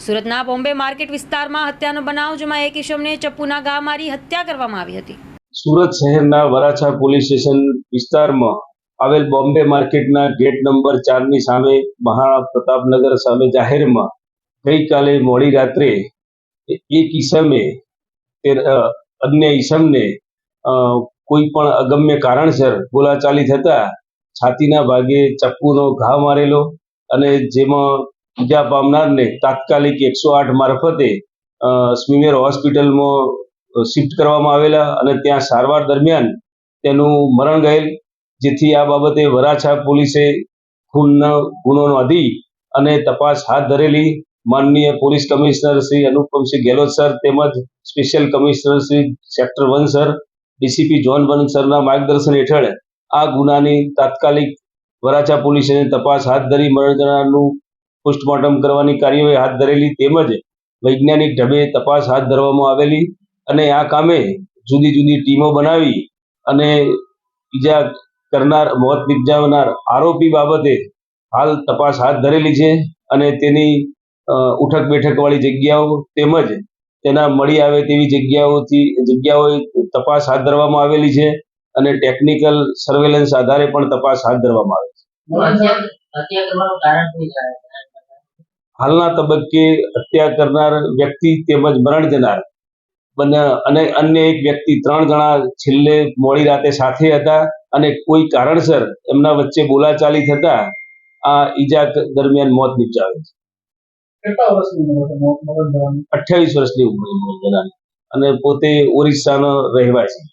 સુરતના બોમ્બે માર્કેટ વિસ્તારમાં હત્યાનો બનાવ, જેમાં એક ઈશમને ચપ્પુના ઘા મારી હત્યા કરવામાં આવી હતી. સુરત શહેરના વરાછા પોલીસ સ્ટેશન વિસ્તારમાં આવેલ બોમ્બે માર્કેટના ગેટ નંબર ચારની સામે મહારાણા પ્રતાપનગર સામે જાહેરમાં ગઈકાલે મોડી રાત્રે એક ઈસમે અન્ય ઈસમને કોઈ પણ અગમ્ય કારણસર બોલાચાલી થતા છાતીના ભાગે ચપ્પુનો ઘા મારેલો અને જેમાં ઈજા પામનારને તાત્કાલિક એકસો આઠ મારફતે સ્મિમેર હોસ્પિટલમાં શિફ્ટ કરવામાં આવેલા અને ત્યાં સારવાર દરમિયાન તેનું મરણ ગયેલ, જેથી આ બાબતે વરાછા પોલીસે ખૂનનો, ગુનો નોંધી અને તપાસ હાથ ધરેલી માનનીય police commissioner Shri Anupamsinh Gehlot sir તેમજ special commissioner Shri sector one sir, DCP zone one સરના માર્ગદર્શન હેઠળ આ ગુનાની તાત્કાલિક વરાછા પોલીસે તપાસ હાથ ધરી મરણ જનારનું પોસ્ટમોર્ટમ કરવાની કાર્યવાહી હાથ ધરેલી તેમજ વૈજ્ઞાનિક ઢબે તપાસ હાથ ધરવામાં આવેલી અને આ કામે જુદી જુદી ટીમો બનાવી અને ઈજા કરનાર, મોત નિપજાવનાર આરોપી બાબતે હાલ તપાસ હાથ ધરેલી છે અને તેની ઉઠક બેઠક વાળી જગ્યાઓ તેમજ તેના મળી આવે તેવી જગ્યાઓથી, જગ્યાઓએ તપાસ હાથ ધરવામાં આવેલી છે અને ટેકનિકલ સર્વેલન્સ આધારે પણ તપાસ હાથ ધરવામાં આવે છે. હાલના તબક્કે હત્યા કરનાર વ્યક્તિ તેમજ મરણ જનાર બંને અને અન્ય એક વ્યક્તિ ત્રણ જણા છેલ્લે મોડી રાતે સાથે હતા અને કોઈ કારણસર એમના વચ્ચે બોલાચાલી થતા આ ઈજા દરમિયાન મોત નિપજાવે છે. અઠ્યાવીસ વર્ષની ઉંમરે અને પોતે ઓરિસ્સાનો રહેવાસી.